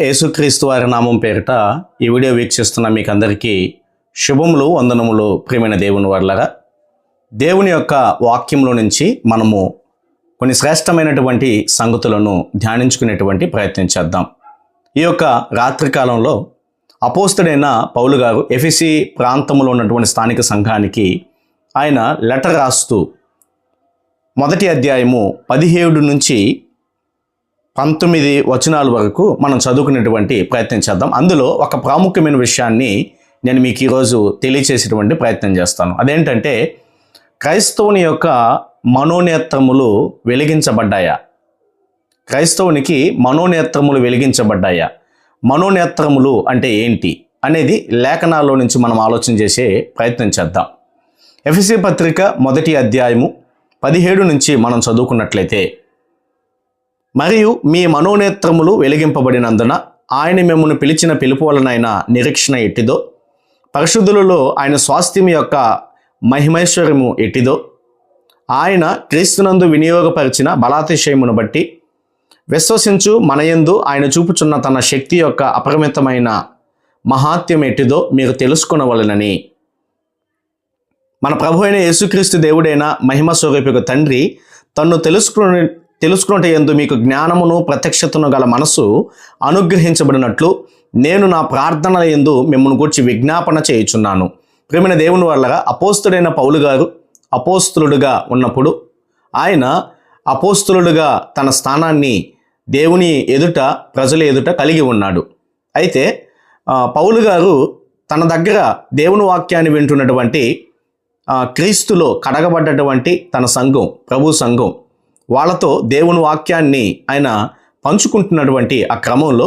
యేసుక్రీస్తు వారి నామం పేరిట ఈ వీడియో వీక్షిస్తున్న మీకు అందరికీ శుభములు వందనములు ప్రియమైన దేవుని వాళ్ళగా దేవుని యొక్క వాక్యంలో నుంచి మనము కొన్ని శ్రేష్టమైనటువంటి సంగతులను ధ్యానించుకునేటువంటి ప్రయత్నం చేద్దాం. ఈ యొక్క రాత్రికాలంలో అపోస్తుడైన పౌలు గారు ఎఫిసి ప్రాంతంలో ఉన్నటువంటి స్థానిక సంఘానికి ఆయన లెటర్ రాస్తూ మొదటి అధ్యాయము పదిహేడు నుంచి పంతొమ్మిది వచనాల వరకు మనం చదువుకునేటువంటి ప్రయత్నం చేద్దాం. అందులో ఒక ప్రాముఖ్యమైన విషయాన్ని నేను మీకు ఈరోజు తెలియచేసేటువంటి ప్రయత్నం చేస్తాను. అదేంటంటే క్రైస్తవుని యొక్క మనోనేత్రములు వెలిగించబడ్డాయా? క్రైస్తవునికి మనోనేత్రములు వెలిగించబడ్డాయా? మనోనేత్రములు అంటే ఏంటి అనేది లేఖనాల్లో నుంచి మనం ఆలోచన చేసే ప్రయత్నం చేద్దాం. ఎఫ్సి పత్రిక మొదటి అధ్యాయము పదిహేడు నుంచి మనం చదువుకున్నట్లయితే మరియు మీ మనోనేత్రములు వెలిగింపబడినందున ఆయన మిమ్మల్ని పిలిచిన పిలుపు వలనైన నిరీక్షణ ఎట్టిదో పరిశుద్ధులలో ఆయన స్వాస్థ్యం యొక్క మహిమైశ్వర్యము ఎట్టిదో ఆయన క్రీస్తునందు వినియోగపరిచిన బలాతిశయమును బట్టి విశ్వసించు మనయందు ఆయన చూపుచున్న తన శక్తి యొక్క అపరిమితమైన మహాత్యం ఎట్టిదో మీరు తెలుసుకునవలనని. మన ప్రభు అయిన యేసుక్రీస్తు దేవుడైన మహిమ స్వరూపిక తండ్రి తన్ను తెలుసుకుని తెలుసుకున్నట ఎందు మీకు జ్ఞానమును ప్రత్యక్షతను గల మనసు అనుగ్రహించబడినట్లు నేను నా ప్రార్థనల ఎందు మిమ్మల్ని గురించి విజ్ఞాపన చేయుచున్నాను. ప్రేమైన దేవుని వల్ల అపోస్తుడైన పౌలు గారు అపోస్తులుడుగా ఉన్నప్పుడు ఆయన అపోస్తులుడుగా తన స్థానాన్ని దేవుని ఎదుట ప్రజల ఎదుట కలిగి ఉన్నాడు. అయితే పౌలు గారు తన దగ్గర దేవుని వాక్యాన్ని వింటున్నటువంటి క్రీస్తులో కడగబడ్డటువంటి తన సంఘం ప్రభు సంఘం వాళ్ళతో దేవుని వాక్యాన్ని ఆయన పంచుకుంటున్నటువంటి ఆ క్రమంలో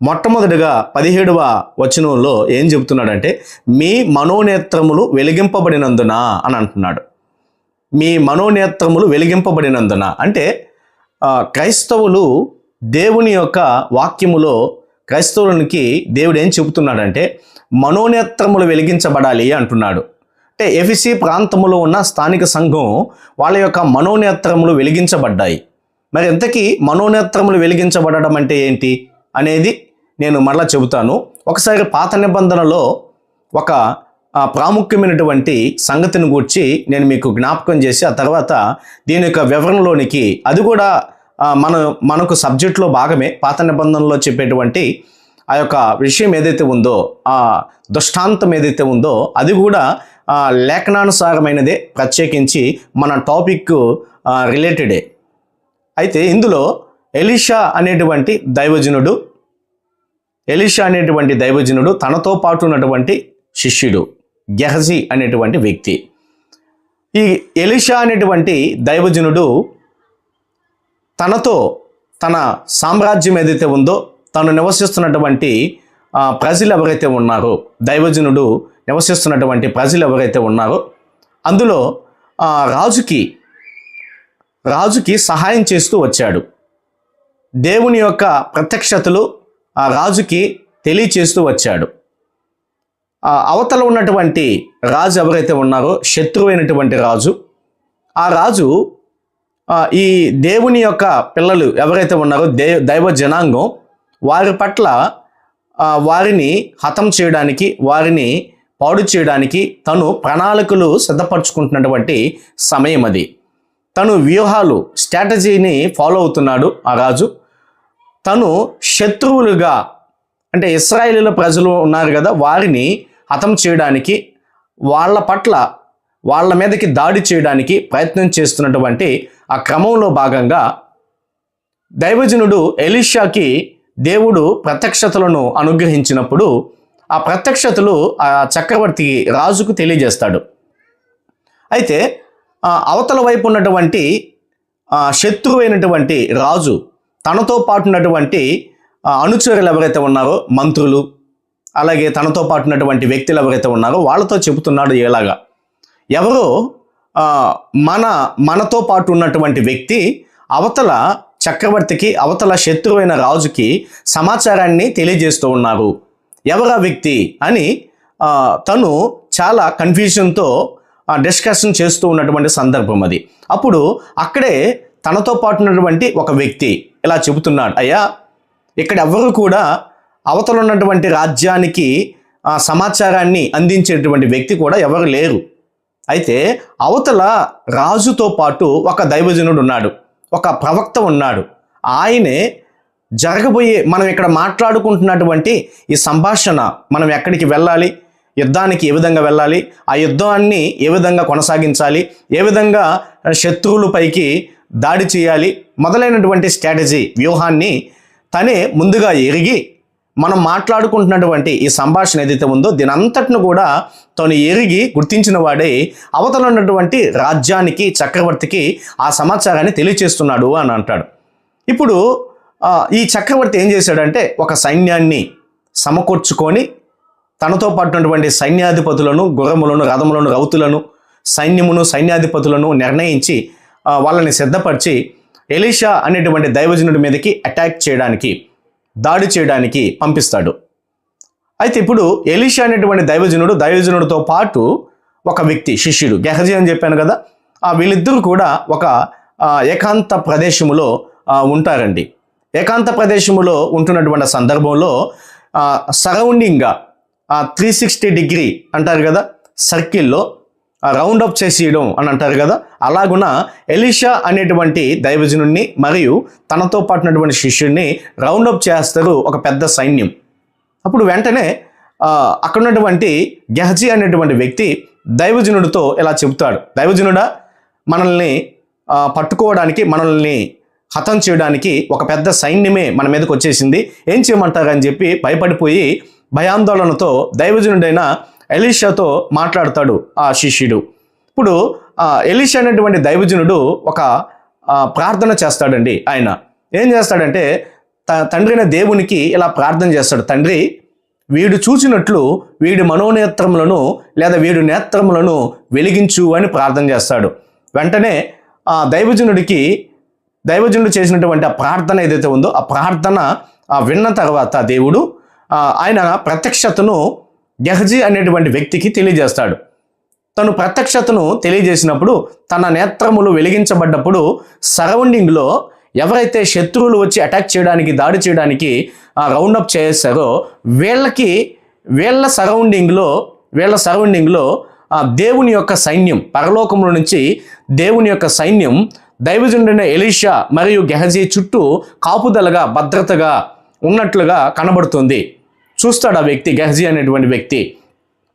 మొట్టమొదటిగా పదిహేడవ వచనంలో ఏం చెబుతున్నాడంటే మీ మనోనేత్రములు వెలిగింపబడినందున అని అంటున్నాడు. మీ మనోనేత్రములు వెలిగింపబడినందున అంటే క్రైస్తవులు దేవుని యొక్క వాక్యములో క్రైస్తవునికి దేవుడు ఏం చెబుతున్నాడంటే మనోనేత్రములు వెలిగించబడాలి అంటున్నాడు. అంటే ఎఫిసి ప్రాంతములో ఉన్న స్థానిక సంఘం వాళ్ళ యొక్క మనోనేత్రములు వెలిగించబడ్డాయి. మరి ఎంతకీ మనోనేత్రములు వెలిగించబడడం అంటే ఏంటి అనేది నేను మరలా చెబుతాను. ఒకసారి పాత నిబంధనలో ఒక ప్రాముఖ్యమైనటువంటి సంగతిని గూర్చి నేను మీకు జ్ఞాపకం చేసి ఆ తర్వాత దీని యొక్క వివరణలోనికి అది కూడా మన మనకు సబ్జెక్ట్లో భాగమే. పాత నిబంధనలో చెప్పేటువంటి ఆ యొక్క విషయం ఏదైతే ఉందో ఆ దృష్టాంతం ఏదైతే ఉందో అది కూడా లేఖనానుసారమైనదే ప్రత్యేకించి మన టాపిక్ రిలేటెడే అయితే ఇందులో ఎలిషా అనేటువంటి దైవజనుడు ఎలిషా అనేటువంటి దైవజనుడు తనతో పాటు ఉన్నటువంటి శిష్యుడు గెహజీ అనేటువంటి వ్యక్తి. ఈ ఎలిషా అనేటువంటి దైవజనుడు తనతో తన సామ్రాజ్యం ఏదైతే ఉందో తను నివసిస్తున్నటువంటి ప్రజలు ఎవరైతే ఉన్నారో దైవజనుడు నివసిస్తున్నటువంటి ప్రజలు ఎవరైతే ఉన్నారో అందులో రాజుకి రాజుకి సహాయం చేస్తూ వచ్చాడు. దేవుని యొక్క ప్రత్యక్షతలు ఆ రాజుకి తెలియచేస్తూ వచ్చాడు. అవతల ఉన్నటువంటి రాజు ఎవరైతే ఉన్నారో శత్రువైనటువంటి రాజు ఆ రాజు ఈ దేవుని యొక్క పిల్లలు ఎవరైతే ఉన్నారో దే దైవ జనాంగం వారి పట్ల వారిని హతం చేయడానికి వారిని పాడు చేయడానికి తను ప్రణాళికలు సిద్ధపరచుకుంటున్నటువంటి సమయం అది. తను వ్యూహాలు స్ట్రాటజీని ఫాలో అవుతున్నాడు ఆ రాజు. తను శత్రువులుగా అంటే ఇస్రాయేలీల ప్రజలు ఉన్నారు కదా వారిని హతం చేయడానికి వాళ్ళ పట్ల వాళ్ళ మీదకి దాడి చేయడానికి ప్రయత్నం చేస్తున్నటువంటి ఆ క్రమంలో భాగంగా దైవజనుడు ఎలీషాకి దేవుడు ప్రత్యక్షతలను అనుగ్రహించినప్పుడు ఆ ప్రత్యక్షతలు ఆ చక్రవర్తికి రాజుకు తెలియజేస్తాడు. అయితే అవతల వైపు ఉన్నటువంటి శత్రువైనటువంటి రాజు తనతో పాటు ఉన్నటువంటి అనుచరులు ఎవరైతే ఉన్నారో మంత్రులు అలాగే తనతో పాటు ఉన్నటువంటి వ్యక్తులు ఎవరైతే ఉన్నారో వాళ్ళతో చెబుతున్నాడు ఎలాగా ఎవరో మన మనతో పాటు ఉన్నటువంటి వ్యక్తి అవతల చక్రవర్తికి అవతల శత్రువైన రాజుకి సమాచారాన్ని తెలియజేస్తూ ఉన్నారు. ఎవరా వ్యక్తి అని తను చాలా కన్ఫ్యూషన్తో డిస్కషన్ చేస్తూ ఉన్నటువంటి సందర్భం అది. అప్పుడు అక్కడే తనతో పాటు ఉన్నటువంటి ఒక వ్యక్తి ఇలా చెబుతున్నాడు అయ్యా ఇక్కడ ఎవరు కూడా అవతల ఉన్నటువంటి రాజ్యానికి సమాచారాన్ని అందించేటువంటి వ్యక్తి కూడా ఎవరు లేరు. అయితే అవతల రాజుతో పాటు ఒక దైవజనుడు ఉన్నాడు ఒక ప్రవక్త ఉన్నాడు. ఆయనే జరగబోయే మనం ఇక్కడ మాట్లాడుకుంటున్నటువంటి ఈ సంభాషణ మనం ఎక్కడికి వెళ్ళాలి? యుద్ధానికి ఏ విధంగా వెళ్ళాలి? ఆ యుద్ధాన్ని ఏ విధంగా కొనసాగించాలి? ఏ విధంగా శత్రువులపైకి దాడి చేయాలి? మొదలైనటువంటి స్ట్రాటజీ వ్యూహాన్ని తనే ముందుగా ఎరిగి మనం మాట్లాడుకుంటున్నటువంటి ఈ సంభాషణ ఏదైతే ఉందో దీని అంతటిని కూడా తను ఎరిగి గుర్తించిన వాడే అవతల ఉన్నటువంటి రాజ్యానికి చక్రవర్తికి ఆ సమాచారాన్ని తెలియచేస్తున్నాడు అని అంటాడు. ఇప్పుడు ఈ చక్రవర్తి ఏం చేశాడంటే ఒక సైన్యాన్ని సమకూర్చుకొని తనతో పాటునటువంటి సైన్యాధిపతులను గుర్రములను రథములను రౌతులను సైన్యమును సైన్యాధిపతులను నిర్ణయించి వాళ్ళని సిద్ధపరిచి ఎలీషా అనేటువంటి దైవజనుడి మీదకి అటాక్ చేయడానికి దాడి చేయడానికి పంపిస్తాడు. అయితే ఇప్పుడు ఎలీషా అనేటువంటి దైవజనుడు దైవజనుడితో పాటు ఒక వ్యక్తి శిష్యుడు గెహజీ అని చెప్పాను కదా ఆ వీళ్ళిద్దరూ కూడా ఒక ఏకాంత ప్రదేశములో ఉంటారండి. ఏకాంత ప్రదేశములో ఉంటున్నటువంటి సందర్భంలో సరౌండింగ్గా త్రీ సిక్స్టీ డిగ్రీ అంటారు కదా సర్కిల్లో రౌండ్ అప్ చేసేయడం అని అంటారు కదా అలాగున ఎలిషా అనేటువంటి దైవజనుడిని మరియు తనతో పాటునటువంటి శిష్యుడిని రౌండ్ అప్ చేస్తారు ఒక పెద్ద సైన్యం. అప్పుడు వెంటనే అక్కడ ఉన్నటువంటి గెహజీ అనేటువంటి వ్యక్తి దైవజనుడితో ఇలా చెబుతాడు. దైవజనుడా మనల్ని పట్టుకోవడానికి మనల్ని హతం చేయడానికి ఒక పెద్ద సైన్యమే మన మీదకి వచ్చేసింది. ఏం చేయమంటారు అని చెప్పి భయపడిపోయి భయాందోళనతో దైవజనుడైన ఎలీషాతో మాట్లాడతాడు ఆ శిష్యుడు. ఇప్పుడు ఆ, ఎలీషా అనేటువంటి దైవజనుడు ఒక ప్రార్థన చేస్తాడండి ఆయన. ఏం చేస్తాడంటే త తండ్రి అయిన దేవునికి ఇలా ప్రార్థన చేస్తాడు. తండ్రి వీడు చూచినట్లు వీడి మనోనేత్రములను లేదా వీడి నేత్రములను వెలిగించు అని ప్రార్థన చేస్తాడు. వెంటనే ఆ దైవజనుడికి దైవజనుడు చేసినటువంటి ఆ ప్రార్థన ఏదైతే ఉందో ఆ ప్రార్థన ఆ విన్న తర్వాత దేవుడు ఆయన ప్రత్యక్షతను గెహజీ అనేటువంటి వ్యక్తికి తెలియజేస్తాడు. తను ప్రత్యక్షతను తెలియజేసినప్పుడు తన నేత్రములు వెలిగించబడ్డప్పుడు సరౌండింగ్లో ఎవరైతే శత్రువులు వచ్చి అటాక్ చేయడానికి దాడి చేయడానికి రౌండప్ చేశారో వీళ్ళకి వీళ్ళ సరౌండింగ్లో వీళ్ళ సరౌండింగ్లో ఆ దేవుని యొక్క సైన్యం పరలోకంలో నుంచి దేవుని యొక్క సైన్యం దైవజుండిన ఎలీషా మరియు గెహజీ చుట్టూ కాపుదలగా భద్రతగా ఉన్నట్లుగా కనబడుతుంది. చూస్తాడు ఆ వ్యక్తి గెహజీ అనేటువంటి వ్యక్తి?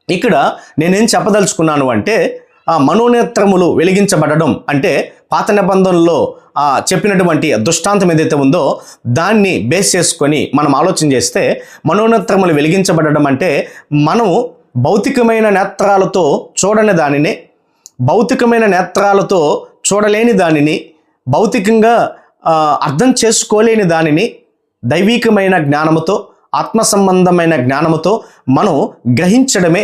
ఇక్కడ నేనేం చెప్పదలుచుకున్నాను అంటే ఆ మనోనేత్రములు వెలిగించబడడం అంటే పాత నిబంధనలో ఆ చెప్పినటువంటి దృష్టాంతం ఏదైతే ఉందో దాన్ని బేస్ చేసుకొని మనం ఆలోచన చేస్తే మనోనేత్రములు వెలిగించబడడం అంటే మనం భౌతికమైన నేత్రాలతో చూడని దానిని భౌతికమైన నేత్రాలతో చూడలేని దానిని భౌతికంగా అర్థం చేసుకోలేని దానిని దైవికమైన జ్ఞానముతో ఆత్మ సంబంధమైన జ్ఞానముతో మనం గ్రహించడమే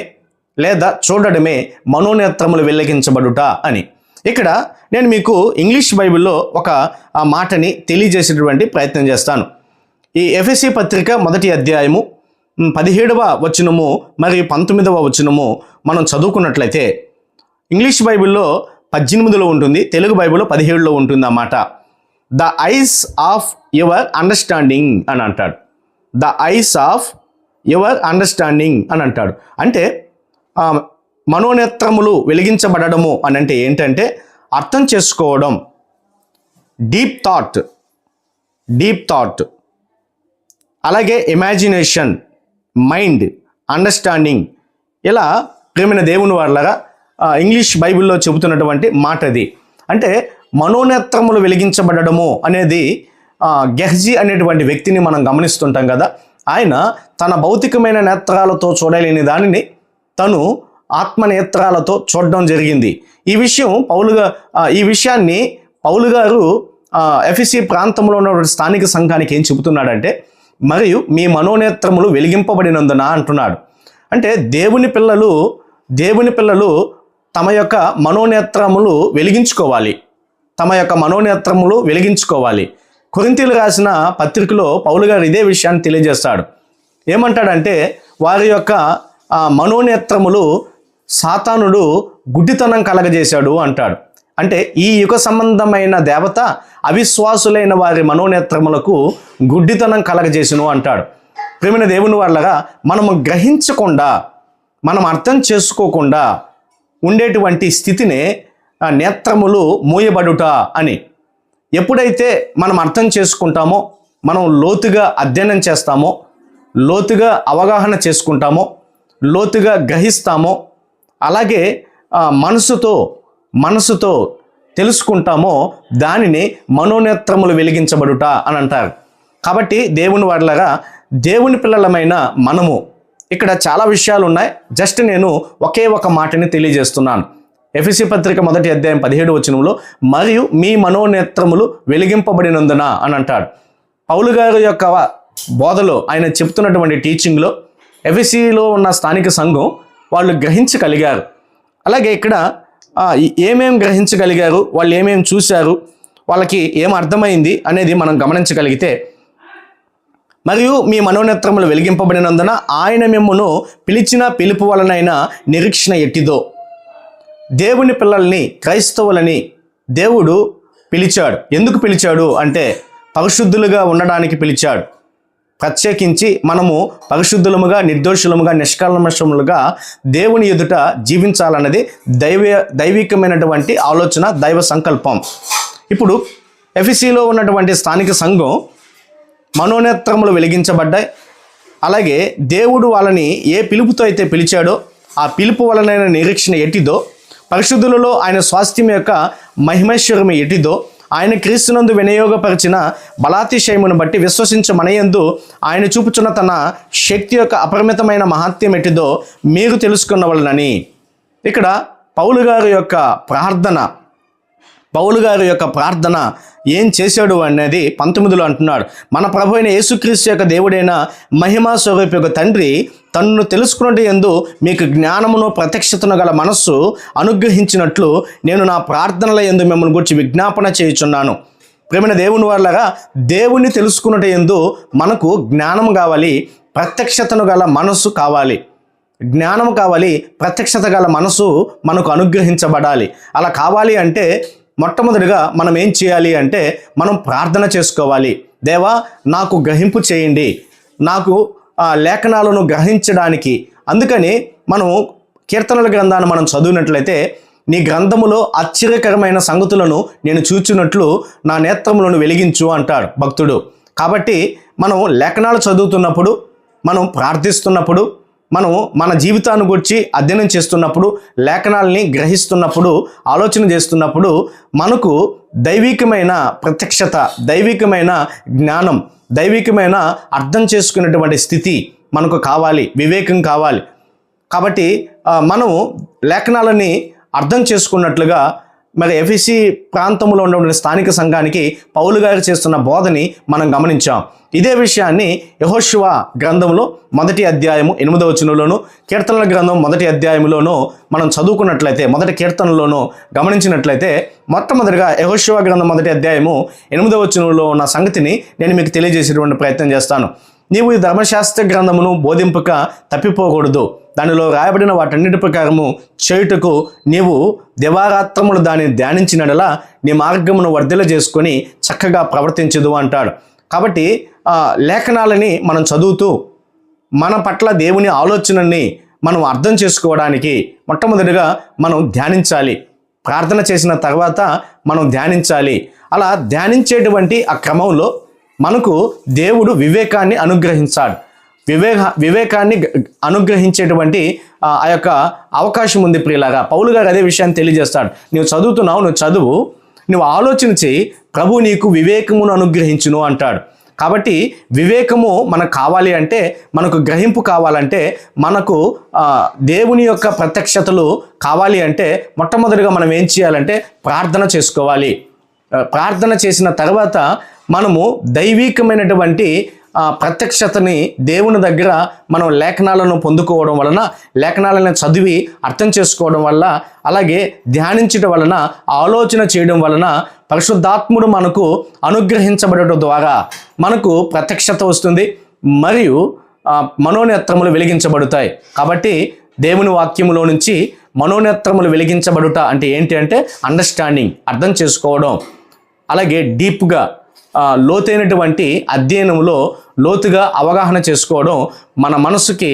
లేదా చూడడమే మనోనేత్రములు వెల్లగించబడుట అని. ఇక్కడ నేను మీకు ఇంగ్లీష్ బైబిల్లో ఒక ఆ మాటని తెలియజేసేటువంటి ప్రయత్నం చేస్తాను. ఈ ఎఫ్ఎస్సి పత్రిక మొదటి అధ్యాయము పదిహేడవ వచనము మరియు పంతొమ్మిదవ వచనము మనం చదువుకున్నట్లయితే ఇంగ్లీష్ బైబిల్లో పద్దెనిమిదిలో ఉంటుంది తెలుగు బైబిల్లో పదిహేడులో ఉంటుంది అన్నమాట the eyes of your understanding అని అంటాడు. The eyes of your understanding అని అంటాడు. అంటే మనోనేత్రములు వెలిగించబడము అని అంటే ఏంటంటే అర్థం చేసుకోవడం. డీప్ థాట్ డీప్ థాట్ అలాగే ఇమాజినేషన్ మైండ్ అండర్స్టాండింగ్ ఇలా ప్రేమైన దేవుని వాళ్ళగా ఇంగ్లీష్ బైబిల్లో చెబుతున్నటువంటి మాట అది అంటే మనోనేత్రములు వెలిగించబడము అనేది గెహ్జీ అనేటువంటి వ్యక్తిని మనం గమనిస్తుంటాం కదా. ఆయన తన భౌతికమైన నేత్రాలతో చూడలేని దానిని తను ఆత్మనేత్రాలతో చూడడం జరిగింది. ఈ విషయం పౌలుగా ఈ విషయాన్ని పౌలు గారు ఎఫ్ఎసి ప్రాంతంలో ఉన్నటువంటి స్థానిక సంఘానికి ఏం చెబుతున్నాడంటే మరియు మీ మనోనేత్రములు వెలిగింపబడినందున అంటున్నాడు. అంటే దేవుని పిల్లలు దేవుని పిల్లలు తమ యొక్క మనోనేత్రములు వెలిగించుకోవాలి. తమ యొక్క మనోనేత్రములు వెలిగించుకోవాలి. కొరింతీలు రాసిన పత్రికలో పౌలు గారు ఇదే విషయాన్ని తెలియజేస్తాడు. ఏమంటాడంటే వారి యొక్క ఆ, మనోనేత్రములు సాతానుడు గుడ్డితనం కలగజేశాడు అంటాడు. అంటే ఈ యుగ సంబంధమైన దేవత అవిశ్వాసులైన వారి మనోనేత్రములకు గుడ్డితనం కలగజేసును అంటాడు. ప్రేమిన దేవుని వాళ్ళగా మనము గ్రహించకుండా మనం అర్థం చేసుకోకుండా ఉండేటువంటి స్థితినే నేత్రములు మూయబడుట అని. ఎప్పుడైతే మనం అర్థం చేసుకుంటామో మనం లోతుగా అధ్యయనం చేస్తామో లోతుగా అవగాహన చేసుకుంటామో లోతుగా గ్రహిస్తామో అలాగే మనసుతో మనసుతో తెలుసుకుంటామో దానిని మనోనేత్రములు వెలిగించబడుట అని అంటారు. కాబట్టి దేవుని వాళ్ళగా దేవుని పిల్లలమైన మనము ఇక్కడ చాలా విషయాలు ఉన్నాయి జస్ట్ నేను ఒకే ఒక మాటని తెలియజేస్తున్నాను. ఎఫ్ఎసి పత్రిక మొదటి అధ్యాయం పదిహేడు వచనంలో మరియు మీ మనోనేత్రములు వెలిగింపబడినందున అని అంటాడు. పౌలు గారి యొక్క బోధలో ఆయన చెప్తున్నటువంటి టీచింగ్లో ఎఫ్ఎసిలో ఉన్న స్థానిక సంఘం వాళ్ళు గ్రహించగలిగారు. అలాగే ఇక్కడ ఏమేం గ్రహించగలిగారు వాళ్ళు ఏమేం చూశారు వాళ్ళకి ఏం అర్థమైంది అనేది మనం గమనించగలిగితే మరియు మీ మనోనేత్రములు వెలిగింపబడినందున ఆయన మిమ్మను పిలిచిన పిలుపు వలనైన నిరీక్షణ ఎట్టిదో. దేవుని పిల్లల్ని క్రైస్తవులని దేవుడు పిలిచాడు. ఎందుకు పిలిచాడు అంటే పరిశుద్ధులుగా ఉండడానికి పిలిచాడు. ప్రత్యేకించి మనము పరిశుద్ధులముగా నిర్దోషులముగా నిష్కల్మషములుగా దేవుని ఎదుట జీవించాలన్నది దైవ దైవికమైనటువంటి ఆలోచన దైవ సంకల్పం. ఇప్పుడు ఎఫ్సిలో ఉన్నటువంటి స్థానిక సంఘం మనోనేత్రములు వెలిగించబడ్డాయి. అలాగే దేవుడు వాళ్ళని ఏ పిలుపుతో అయితే పిలిచాడో ఆ పిలుపు వలనైన నిరీక్షణ ఎటిదో పరిశుద్ధులలో ఆయన స్వాస్థ్యం యొక్క మహిమేశ్వరం ఎటిదో ఆయన క్రీస్తునందు వినియోగపరిచిన బలాతిశయమును బట్టి విశ్వసించ మనయందు ఆయన చూపుచున్న తన శక్తి యొక్క అపరిమితమైన మహాత్యం ఎటిదో మీరు తెలుసుకున్నవలనని ఇక్కడ పౌలు గారి యొక్క ప్రార్థన పౌలు గారి యొక్క ప్రార్థన ఏం చేశాడు అనేది పంతొమ్మిదిలో అంటున్నాడు. మన ప్రభు అయిన యేసుక్రీస్తు యొక్క దేవుడైన మహిమా స్వరూప యొక్క తండ్రి తన్ను తెలుసుకున్నట్టు ఎందు మీకు జ్ఞానమును ప్రత్యక్షతను గల మనస్సు అనుగ్రహించినట్లు నేను నా ప్రార్థనల ఎందు మిమ్మల్ని గురించి విజ్ఞాపన చేయుచున్నాను. ప్రేమైన దేవుని వాళ్ళగా దేవుని తెలుసుకున్నట్టు ఎందు మనకు జ్ఞానం కావాలి ప్రత్యక్షతను గల మనస్సు కావాలి. జ్ఞానం కావాలి ప్రత్యక్షత గల మనసు మనకు అనుగ్రహించబడాలి. అలా కావాలి అంటే మొట్టమొదటిగా మనం ఏం చేయాలి అంటే మనం ప్రార్థన చేసుకోవాలి. దేవా నాకు గ్రహింపు చేయండి. నాకు ఆ లేఖనాలను గ్రహించడానికి. అందుకని మనం కీర్తనల గ్రంథాన్ని మనం చదివినట్లయితే నీ గ్రంథములో ఆశ్చర్యకరమైన సంగతులను నేను చూచినట్లు నా నేత్రములను వెలిగించు అంటాడు భక్తుడు. కాబట్టి మనం లేఖనాలు చదువుతున్నప్పుడు మనం ప్రార్థిస్తున్నప్పుడు మనం మన జీవితాన్ని గురించి అధ్యయనం చేస్తున్నప్పుడు లేఖనాల్ని గ్రహిస్తున్నప్పుడు ఆలోచన చేస్తున్నప్పుడు మనకు దైవికమైన ప్రత్యక్షత దైవికమైన జ్ఞానం దైవికమైన అర్థం చేసుకునేటువంటి స్థితి మనకు కావాలి వివేకం కావాలి. కాబట్టి మనం మనము లేఖనాలని అర్థం చేసుకున్నట్లుగా మరి ఎఫ్ఈసి ప్రాంతంలో ఉన్నటువంటి స్థానిక సంఘానికి పౌలు గారు చేస్తున్న బోధని మనం గమనించాం. ఇదే విషయాన్ని యహోశివ గ్రంథంలో మొదటి అధ్యాయము ఎనిమిదవ వచనంలోను కీర్తనల గ్రంథం మొదటి అధ్యాయంలోనూ మనం చదువుకున్నట్లయితే మొదటి కీర్తనలోనూ గమనించినట్లయితే మొట్టమొదటిగా యహోశివ గ్రంథం మొదటి అధ్యాయము ఎనిమిదవ వచనంలో ఉన్న సంగతిని నేను మీకు తెలియజేసేటువంటి ప్రయత్నం చేస్తాను. నీవు ఈ ధర్మశాస్త్ర గ్రంథమును బోధింపక తప్పిపోకూడదు. దానిలో రాయబడిన వాటన్నిటి ప్రకారము చేయుటకు నీవు దివారాత్రములు దానిని ధ్యానించినడలా నీ మార్గమును వర్ధల చేసుకొని చక్కగా ప్రవర్తించదు అంటాడు. కాబట్టి ఆ, లేఖనాలని మనం చదువుతూ మన పట్ల దేవుని ఆలోచనని మనం అర్థం చేసుకోవడానికి మొట్టమొదటిగా మనం ధ్యానించాలి. ప్రార్థన చేసిన తర్వాత మనం ధ్యానించాలి. అలా ధ్యానించేటువంటి ఆ క్రమంలో మనకు దేవుడు వివేకాన్ని అనుగ్రహించాడు. వివేక వివేకాన్ని అనుగ్రహించేటువంటి ఆ యొక్క అవకాశం ఉంది ప్రియులాగా పౌలు గారు అదే విషయాన్ని తెలియజేస్తాడు. నువ్వు చదువుతున్నావు నువ్వు చదువు. నువ్వు ఆలోచన చేయి. ప్రభు నీకు వివేకమును అనుగ్రహించును అంటాడు. కాబట్టి వివేకము మనకు కావాలి అంటే మనకు గ్రహింపు కావాలంటే మనకు దేవుని యొక్క ప్రత్యక్షతలు కావాలి అంటే మొట్టమొదటిగా మనం ఏం చేయాలంటే ప్రార్థన చేసుకోవాలి. ప్రార్థన చేసిన తర్వాత మనము దైవికమైనటువంటి ప్రత్యక్షతని దేవుని దగ్గర మనం లేఖనాలను పొందుకోవడం వలన లేఖనాలను చదివి అర్థం చేసుకోవడం వల్ల అలాగే ధ్యానించడం వలన ఆలోచన చేయడం వలన పరిశుద్ధాత్ముడు మనకు అనుగ్రహించబడటం ద్వారా మనకు ప్రత్యక్షత వస్తుంది మరియు మనోనేత్రములు వెలిగించబడతాయి. కాబట్టి దేవుని వాక్యములో నుంచి మనోనేత్రములు వెలిగించబడుట అంటే ఏంటి అంటే అండర్స్టాండింగ్ అర్థం చేసుకోవడం. అలాగే డీప్గా లోతైనటువంటి అధ్యయనంలో లోతుగా అవగాహన చేసుకోవడం మన మనసుకి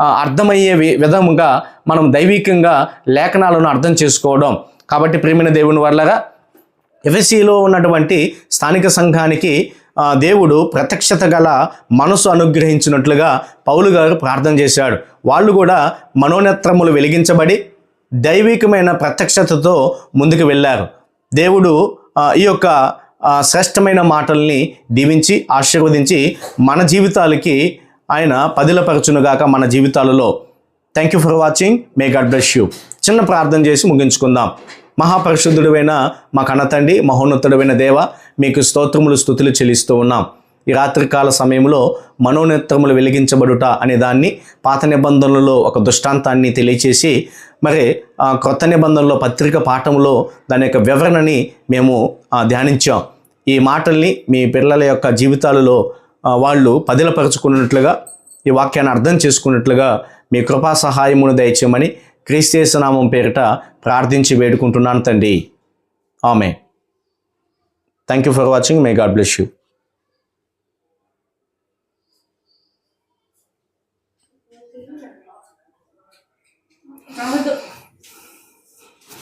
అర్థమయ్యే విధముగా మనం దైవికంగా లేఖనాలను అర్థం చేసుకోవడం. కాబట్టి ప్రేమిన దేవుని వల్లగా ఎఫ్ఎస్సిలో ఉన్నటువంటి స్థానిక సంఘానికి దేవుడు ప్రత్యక్షత గల మనసు అనుగ్రహించినట్లుగా పౌలు గారు ప్రార్థన చేశాడు. వాళ్ళు కూడా మనోనేత్రములు వెలిగించబడి దైవికమైన ప్రత్యక్షతతో ముందుకు వెళ్ళారు. దేవుడు ఈ యొక్క శ్రేష్టమైన మాటల్ని దీవించి ఆశీర్వదించి మన జీవితాలకి ఆయన పదిలపరచునుగాక మన జీవితాలలో. Thank you for watching may God bless you చిన్న ప్రార్థన చేసి ముగించుకుందాం. మహాపరిశుద్ధుడైన మా కన్నతండి మహోన్నతుడైన దేవ మీకు స్తోత్రములు స్థుతులు చెల్లిస్తూ ఉన్నాం. ఈ రాత్రికాల సమయంలో మనోనేత్రములు వెలిగించబడుట అనే దాన్ని పాత నిబంధనలలో ఒక దృష్టాంతాన్ని తెలియచేసి మరి కొత్త నిబంధనలో పత్రిక పాఠంలో దాని యొక్క వివరణని మేము ధ్యానించాం. ఈ మాటల్ని మీ పిల్లల యొక్క జీవితాలలో వాళ్ళు పదిలపరుచుకున్నట్లుగా ఈ వాక్యాన్ని అర్థం చేసుకున్నట్లుగా మీ కృపా సహాయమును దయచేయమని క్రీస్తేశనామం పేరిట ప్రార్థించి వేడుకుంటున్నాను తండ్రి. ఆమె thank you for watching may God bless you